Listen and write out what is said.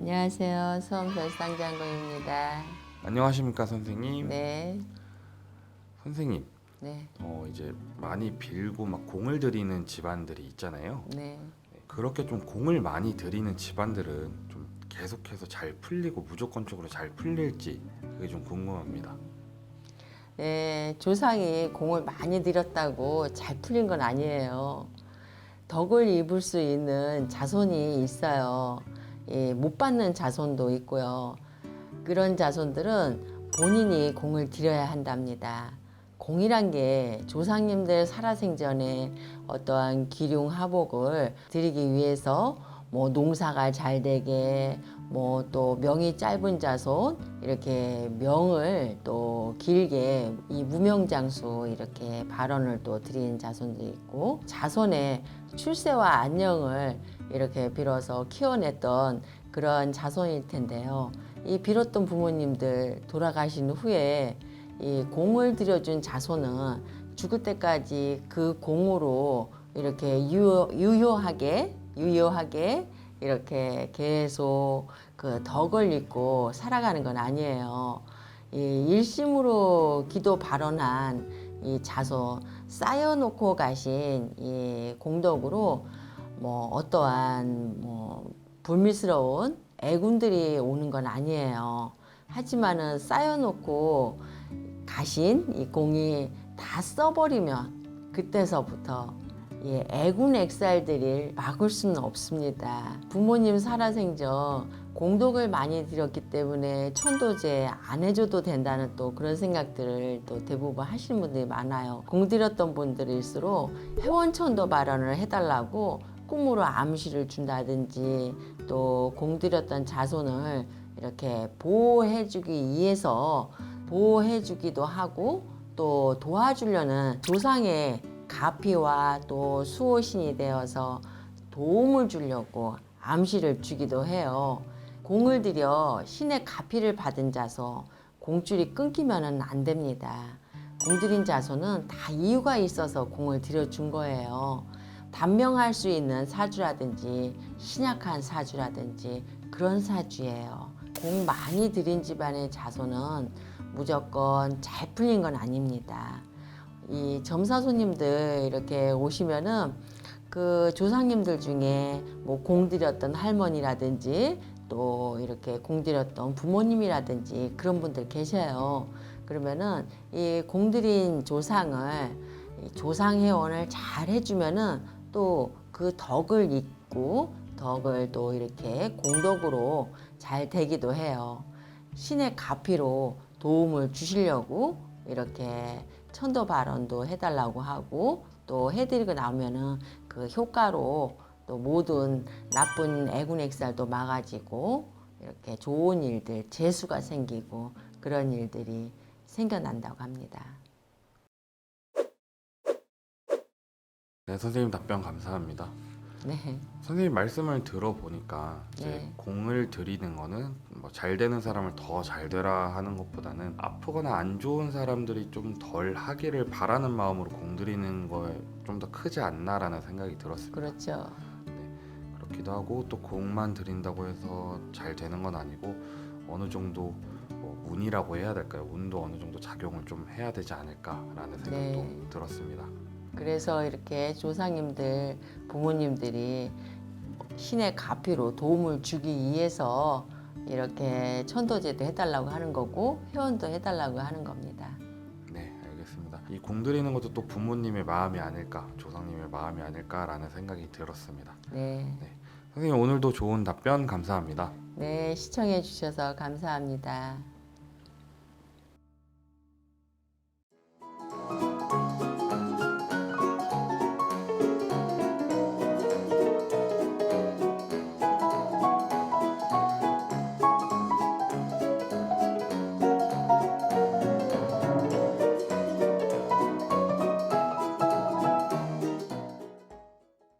안녕하세요. 수험 별상장군입니다. 안녕하십니까 선생님. 네, 선생님, 네, 어 이제 많이 빌고 막 공을 들이는 집안들이 있잖아요. 네. 그렇게 좀 공을 많이 들이는 집안들은 좀 계속해서 잘 풀리고 무조건적으로 잘 풀릴지 그게 좀 궁금합니다. 네, 조상이 공을 많이 들였다고 잘 풀린 건 아니에요. 덕을 입을 수 있는 자손이 있어요. 예, 못 받는 자손도 있고요. 그런 자손들은 본인이 공을 들여야 한답니다. 공이란 게 조상님들 살아생전에 어떠한 기륭 하복을 드리기 위해서 뭐 농사가 잘 되게 뭐 또 명이 짧은 자손 이렇게 명을 또 길게 이 무명장수 이렇게 발언을 또 드린 자손도 있고 자손의 출세와 안녕을 이렇게 빌어서 키워냈던 그런 자손일 텐데요. 이 빌었던 부모님들 돌아가신 후에 이 공을 들여준 자손은 죽을 때까지 그 공으로 이렇게 유효, 유효하게 유효하게 이렇게 계속 그 덕을 입고 살아가는 건 아니에요. 이 일심으로 기도 발언한 이 자손 쌓여놓고 가신 이 공덕으로 뭐 어떠한 뭐 불미스러운 애군들이 오는 건 아니에요. 하지만은 쌓여놓고 가신 이 공이 다 써버리면 그때서부터 이 애군 액살들을 막을 수는 없습니다. 부모님 살아생전 공덕을 많이 들였기 때문에 천도제 안 해줘도 된다는 또 그런 생각들을 또 대부분 하시는 분들이 많아요. 공들였던 분들일수록 회원천도 발언을 해달라고 꿈으로 암시를 준다든지 또 공들였던 자손을 이렇게 보호해주기 위해서 보호해주기도 하고 또 도와주려는 조상의 가피와 또 수호신이 되어서 도움을 주려고 암시를 주기도 해요. 공을 들여 신의 가피를 받은 자손 공줄이 끊기면은 안 됩니다. 공들인 자손은 다 이유가 있어서 공을 들여준 거예요. 단명할 수 있는 사주라든지 신약한 사주라든지 그런 사주예요. 공 많이 들인 집안의 자손은 무조건 잘 풀린 건 아닙니다. 이 점사 손님들 이렇게 오시면은 그 조상님들 중에 뭐 공들였던 할머니라든지 또 이렇게 공들였던 부모님이라든지 그런 분들 계셔요. 그러면은 이 공들인 조상을 이 조상 회원을 잘 해주면은 또 그 덕을 잇고 덕을 또 이렇게 공덕으로 잘 되기도 해요. 신의 가피로 도움을 주시려고 이렇게 천도 발언도 해달라고 하고 또 해드리고 나오면은 그 효과로 또 모든 나쁜 애군 액살도 막아지고 이렇게 좋은 일들 재수가 생기고 그런 일들이 생겨난다고 합니다. 네, 선생님 답변 감사합니다. 네, 선생님 말씀을 들어보니까 이제 네. 공을 들이는 거는 뭐 잘 되는 사람을 더 잘 되라 하는 것보다는 아프거나 안 좋은 사람들이 좀 덜 하기를 바라는 마음으로 공 들이는 거에 좀 더 크지 않나라는 생각이 들었습니다. 그렇죠. 그렇기도 하고 또 공만 들인다고 해서 잘 되는 건 아니고 어느 정도 뭐 운이라고 해야 될까요? 운도 어느 정도 작용을 좀 해야 되지 않을까라는 생각도 네. 들었습니다. 그래서 이렇게 조상님들, 부모님들이 신의 가피로 도움을 주기 위해서 이렇게 천도제도 해달라고 하는 거고 회원도 해달라고 하는 겁니다. 네, 알겠습니다. 이 공 들이는 것도 또 부모님의 마음이 아닐까, 조상님의 마음이 아닐까라는 생각이 들었습니다. 네, 선생님 오늘도 좋은 답변 감사합니다. 네 시청해 주셔서 감사합니다.